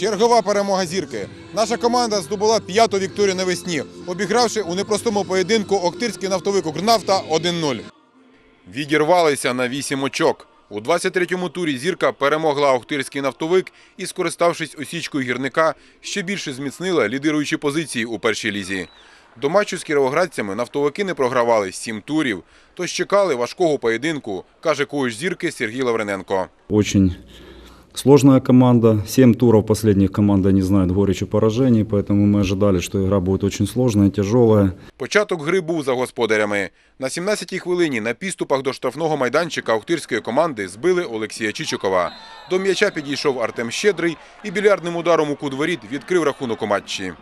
Чергова перемога зірки. Наша команда здобула п'яту вікторію навесні, обігравши у непростому поєдинку Охтирський нафтовик Укрнафта 1-0. Відірвалися на 8 очок. У 23-му турі зірка перемогла Охтирський нафтовик і, скориставшись осічкою гірника, ще більше зміцнила лідируючі позиції у першій лізі. До матчу з кіровоградцями нафтовики не програвали сім турів, тож чекали важкого поєдинку, каже коуч зірки Сергій Лаврененко. Очень сложная команда. Семь туров последних команда не знает горечи поражений, поэтому мы ожидали, что игра будет очень сложная, тяжелая. Початок гри був за господарями. На 17-й хвилині на підступах до штрафного майданчика Охтирської команди збили Олексія Чичикова. До м'яча підійшов Артем Щедрий і більярдним ударом у кут воріт відкрив рахунок у матчі.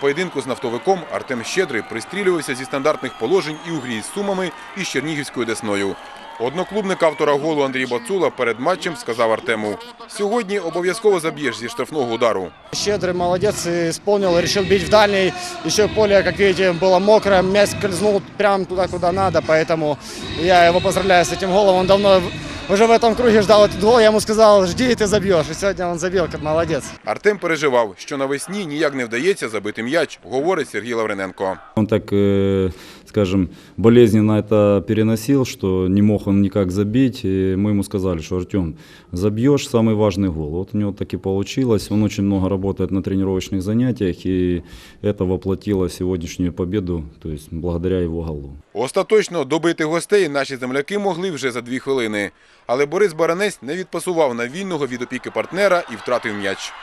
поєдинку з нафтовиком Артем Щедрий пристрілювався зі стандартних положень і у грі з Сумами і з Чернігівською Десною. Одноклубник автора голу Андрій Бацула перед матчем сказав Артему: сьогодні обов'язково заб'єш зі штрафного удару. Щедрый молодец, и исполнил, решил бить в дальний. Еще поле, как видите, было мокрое, мяч скользнул прямо туда, куда надо, поэтому я его поздравляю с этим голом. Он давно уже в этом круге ждал этот гол, я ему сказал, жди, и ты забьешь. И сегодня он забил, как молодец. Артем переживав, що навесні ніяк не вдається забити м'яч, говорить Сергій Лаврененко. Он так, э, скажем, болезненно это переносил, что не мог он никак забить. И мы ему сказали, что Артем, забьешь самый важный гол. Вот у него так и получилось. Он очень много работает на тренировочных занятиях, и это воплотило в сегодняшнюю победу, то есть благодаря его голу. Остаточно добити гостей наші земляки могли вже за дві хвилини. Але Борис Баранець не відпасував на вільного від опіки партнера і втратив м'яч.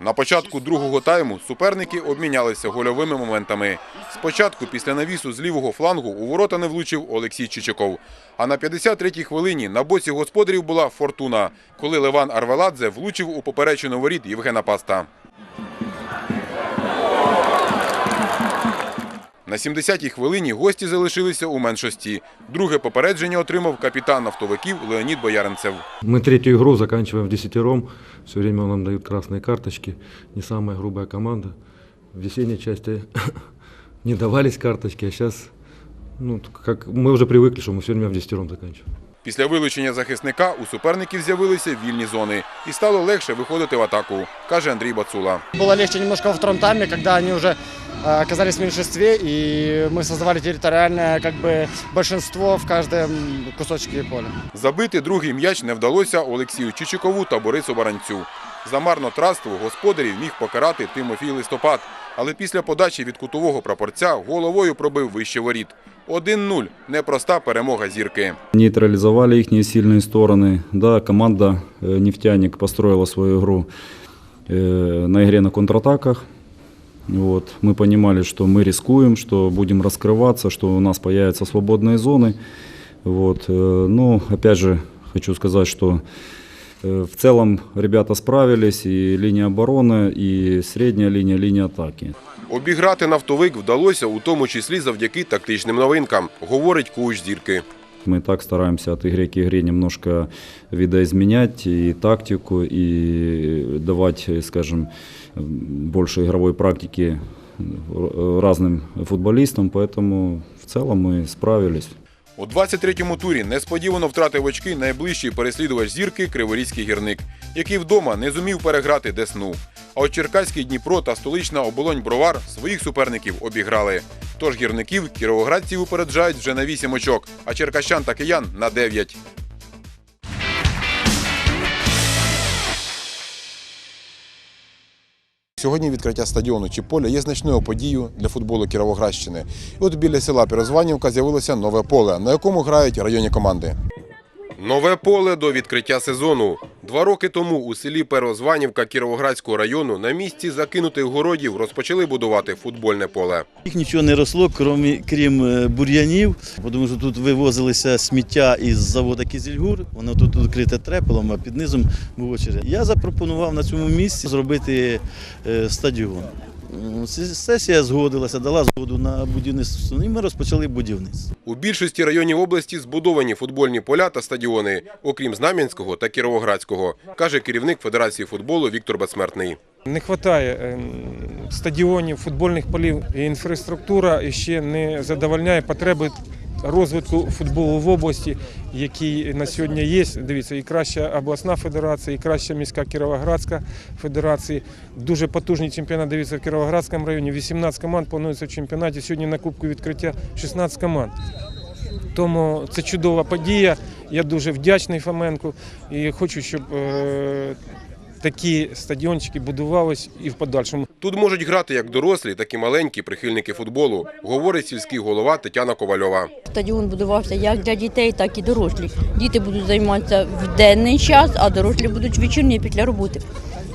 На початку другого тайму суперники обмінялися гольовими моментами. Спочатку після навісу з лівого флангу у ворота не влучив Олексій Чичиков. А на 53-й хвилині на боці господарів була фортуна, коли Леван Арвеладзе влучив у поперечину воріт Євгена Паста. На 70-й хвилині гості залишилися у меншості. Друге попередження отримав капітан нафтовиків Леонід Бояринцев. Мы третью игру заканчиваем в десятером. Все время нам дают красные карточки. Не самая грубая команда. В весенней части не давались карточки, а сейчас ну, как мы уже привыкли, что мы все время в десятером заканчиваем. Після вилучення захисника у суперників з'явилися вільні зони і стало легше виходити в атаку, каже Андрій Бацула. Было легче немножко во втором тайме, когда они уже э, оказались в меньшинстве, и мы создавали территориальное как бы большинство в каждом кусочке поля. Забити другий м'яч не вдалося Олексію Чичикову та Борису Баранцю. За марнотратство господарів міг покарати Тимофій Листопад, але після подачі від кутового прапорця головою пробив вище воріт. 1-0 – непроста перемога зірки. Нейтрализовали их сильные стороны. Да, команда э, «Нефтяник» построила свою игру э, на игре на контратаках. Вот. Мы понимали, что мы рискуем, что будем раскрываться, что у нас появятся свободные зоны. Вот. э, Но, опять же, хочу сказать, что э, в целом ребята справились, и линия обороны, и средняя линия, линия атаки. Обіграти нафтовик вдалося у тому числі завдяки тактичним новинкам, говорить коуч зірки. Мы так стараемся от игры к игре немножко видоизменять и тактику, и давать, скажем, больше игровой практики разным футболистам, поэтому в целом мы справились. У 23-му турі несподівано втратив очки найближчий переслідувач зірки Криворізький гірник, який вдома не зумів переграти Десну. А от Черкаський Дніпро та столична оболонь Бровар своїх суперників обіграли. Тож гірників кіровоградців упереджають вже на 8 очок, а черкащан та киян на 9. Сьогодні відкриття стадіону чи поля є значною подією для футболу Кіровоградщини. І от біля села Пірозванівка з'явилося нове поле, на якому грають районні команди. Нове поле до відкриття сезону. Два роки тому у селі Перозванівка Кіровоградського району на місці закинутих городів розпочали будувати футбольне поле. Їх нічого не росло, крім, крім е, бур'янів, тому що тут вивозилися сміття із заводу Кізільгур, воно тут відкрите трепелом, а під низом був очеред. Я запропонував на цьому місці зробити е, стадіон. Сесія згодилася, дала згоду на будівництво, і ми розпочали будівництво. У більшості районів області збудовані футбольні поля та стадіони, окрім Знам'янського та Кіровоградського, каже керівник Федерації футболу Віктор Бацмертний. Не вистачає ем, стадіонів, футбольних полів. І інфраструктура ще не задовольняє потреби розвитку футболу в області, який на сьогодні є. Дивіться, і краща обласна федерація, і краща міська Кіровоградська федерація. Дуже потужний чемпіонат дивіться в Кіровоградському районі. 18 команд планується в чемпіонаті. Сьогодні на Кубку відкриття 16 команд. Тому це чудова подія. Я дуже вдячний Фоменку і хочу, щоб е, такі стадіончики будувались і в подальшому. Тут можуть грати як дорослі, так і маленькі прихильники футболу, говорить сільський голова Тетяна Ковальова. Стадіон будувався як для дітей, так і дорослі. Діти будуть займатися в денний час, а дорослі будуть вечірні після роботи.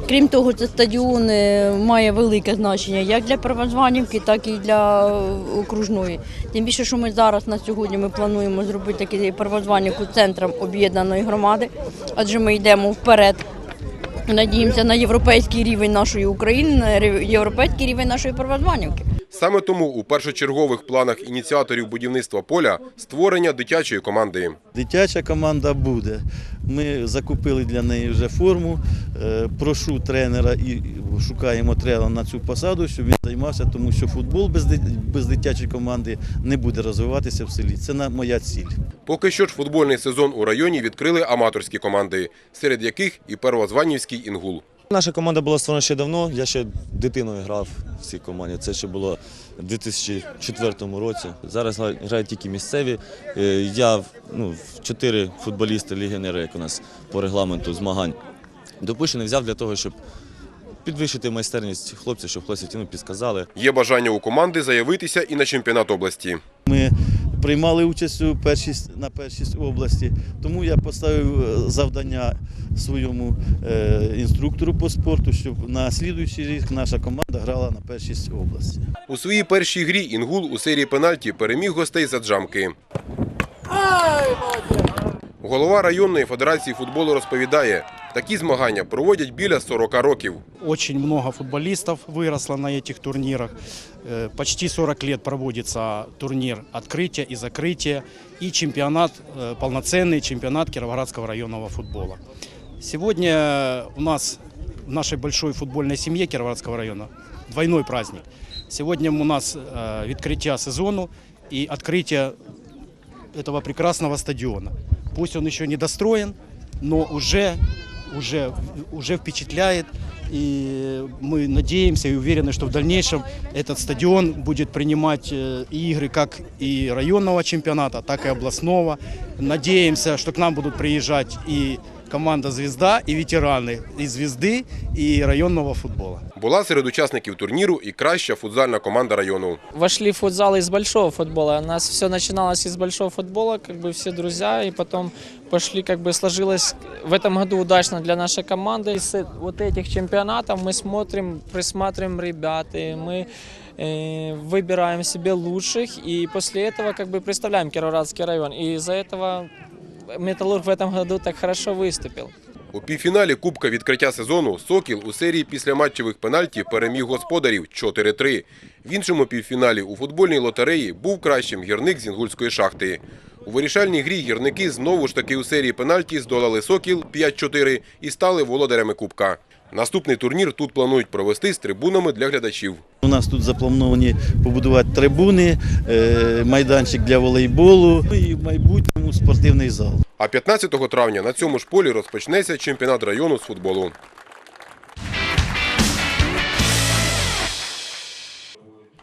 Крім того, це стадіон е, має велике значення як для Первозванівки, так і для окружної. Тим більше, що ми зараз на сьогодні ми плануємо зробити таки Первозванівку центром об'єднаної громади, адже ми йдемо вперед. Надіємося на європейський рівень нашої України, на європейський рівень нашої Первозванівки. Саме тому у першочергових планах ініціаторів будівництва поля створення дитячої команди. Дитяча команда буде. Ми закупили для неї вже форму. Е, Прошу тренера і шукаємо тренера на цю посаду, щоб він займався, тому що футбол без, дитячої команди не буде розвиватися в селі. Це на- моя ціль. Поки що ж футбольний сезон у районі відкрили аматорські команди, серед яких і первозванівський інгул. Наша команда була створена ще давно. Я ще дитиною грав в цій команді. Це ще було в 2004 році. Зараз грають тільки місцеві. Е, Я ну, в чотири футболісти легіонери, як у нас по регламенту змагань, допущений взяв для того, щоб підвищити майстерність хлопців, щоб хлопці ну, підсказали. Є бажання у команди заявитися і на чемпіонат області. Ми приймали участь у першість, на першість області, тому я поставив е, завдання своєму е, інструктору по спорту, щоб на слідуючий рік наша команда грала на першість області. У своїй першій грі інгул у серії пенальті переміг гостей за джамки. Голова районної федерації футболу розповідає, такі змагання проводять біля 40 років. Очень много футболистов выросло на этих турнирах. Э, Почти 40 лет проводится турнир открытия и закрытия и чемпионат, э, полноценный чемпионат Кировоградского районного футбола. Сегодня у нас в нашей большой футбольной семье Кировоградского района двойной праздник. Сегодня у нас э, открытие сезону и открытие этого прекрасного стадиона. Пусть он еще не достроен, но уже, уже, уже впечатляет. И мы надеемся и уверены, что в дальнейшем этот стадион будет принимать э, игры как и районного чемпионата, так и областного. Надеемся, что к нам будут приезжать и команда «Звезда», и ветераны и «Звезды», и районного футбола. Була серед учасників турніру і краща футзальна команда району. вошли в футзал из большого футбола. У нас все начиналось из большого футбола, как бы все друзья, и потом пошли, как бы сложилось в этом году удачно для нашей команды. Из э, вот этих чемпионатов мы смотрим, присматриваем ребят, и мы э, выбираем себе лучших, и после этого как бы представляем Кировоградский район. И из-за этого Металлург в этом году так хорошо выступил. У півфіналі Кубка відкриття сезону Сокіл у серії післяматчевих пенальті переміг господарів 4-3. В іншому півфіналі у футбольній лотереї був кращим гірник з Інгульської шахти. У вирішальній грі гірники знову ж таки у серії пенальті здолали Сокіл 5-4 і стали володарями Кубка. Наступний турнір тут планують провести з трибунами для глядачів. У нас тут заплановані побудувати трибуни, е, майданчик для волейболу ну і в майбутньому спортивний зал. А 15 травня на цьому ж полі розпочнеться чемпіонат району з футболу.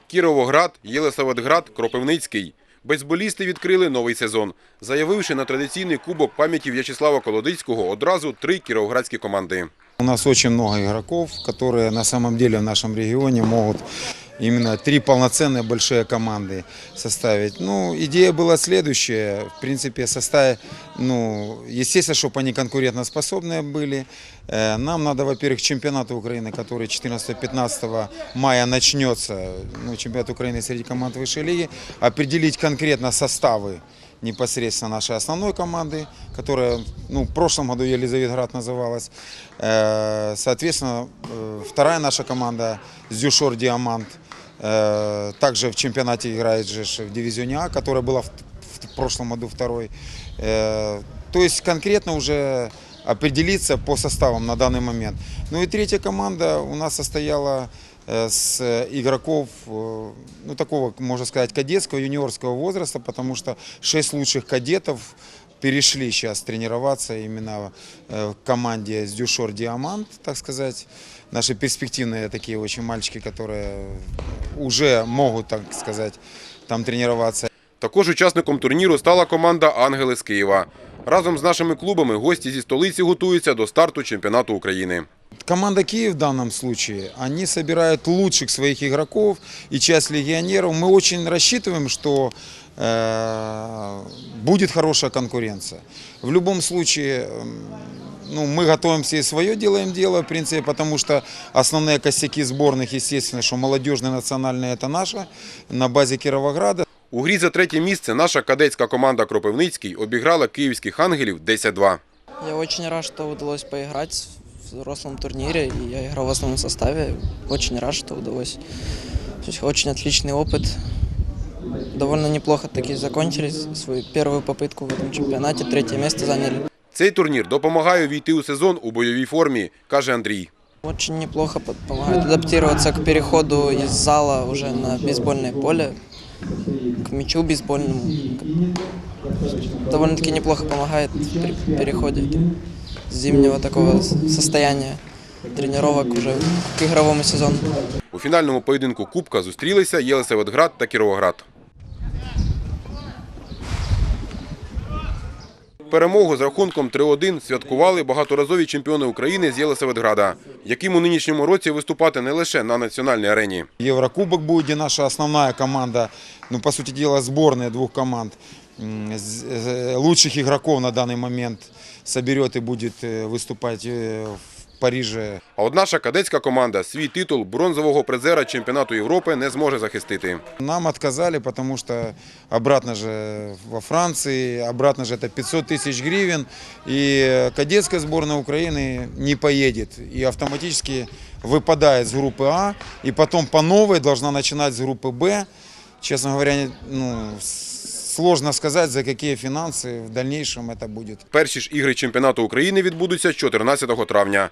Кіровоград, Єлисаветград, Кропивницький. Бейсболісти відкрили новий сезон, заявивши на традиційний кубок пам'яті В'ячеслава Колодицького одразу три кіровоградські команди. У нас очень много игроков, которые на самом деле в нашем регионе могут именно три полноценные большие команды составить. Ну, идея была следующая. В принципе, составить, ну, естественно, чтобы они конкурентоспособные были. Э, Нам надо, во-первых, чемпионат Украины, который 14-15 мая начнется, ну, чемпионат Украины среди команд высшей лиги, определить конкретно составы непосредственно нашей основной команды, которая ну, в прошлом году Елизаветград называлась. Э, Соответственно, э, вторая наша команда Зюшор Диамант э, также в чемпионате играет же ж в дивизионе А, которая была в, в прошлом году второй. Э, То есть конкретно уже определиться по составам на данный момент. Ну и третья команда у нас состояла э, с игроков, э, ну такого, можно сказать, кадетского, юниорского возраста, потому что шесть лучших кадетов перешли сейчас тренироваться именно э, в команде с Дюшор Диамант, так сказать. Наши перспективные такие очень мальчики, которые уже могут, так сказать, там тренироваться. Також учасником турніру стала команда Ангели з Києва. Разом з нашими клубами гості зі столиці готуються до старту чемпіонату України. Команда Киев в данном случае, они собирают лучших своих игроков и часть легионеров. Мы очень рассчитываем, что э, будет хорошая конкуренция. В любом случае, м, ну, мы готовимся и свое делаем дело, в принципе, потому что основные косяки сборных, естественно, что молодежные национальные это наша, на базе Кировограда. У грі за третє місце наша кадетська команда Кропивницький обіграла київських ангелів 10-2. Я очень рад, что удалось поиграть в взрослом турнире, и я играл в основном составе. Очень рад, что удалось. То есть очень отличный опыт. Довольно неплохо таки закончили свою первую попытку в этом чемпионате, третье место заняли. Цей турнір допомагає увійти у сезон у бойовій формі, каже Андрій. Очень неплохо под- помогает адаптироваться к переходу из зала уже на бейсбольное поле, к мячу бейсбольному. Довольно-таки неплохо помогает при переходе зимнего такого состояния тренировок уже к игровому сезону. У фінальному поєдинку Кубка зустрілися Єлисаветград та Кіровоград. Перемогу з рахунком 3-1 святкували багаторазові чемпіони України з Єлисаветграда, яким у нинішньому році виступати не лише на національній арені. Еврокубок будет, где наша основная команда, ну, по сути дела, сборная двух команд, м, з- э, лучших игроков на данный момент соберет и будет э, выступать э, в Париже. А от наша кадетська команда свій титул бронзового призера чемпіонату Європи не зможе захистити. Нам отказали, потому что обратно же во Франции, обратно же это 500 тысяч гривен, и э, кадетская сборная Украины не поедет, и автоматически выпадает с группы А, и потом по новой должна начинать с группы Б. Честно говоря, не- ну, с- сложно сказать, за какие финансы в дальнейшем это будет. Перші ж ігри чемпіонату України відбудуться 14 травня.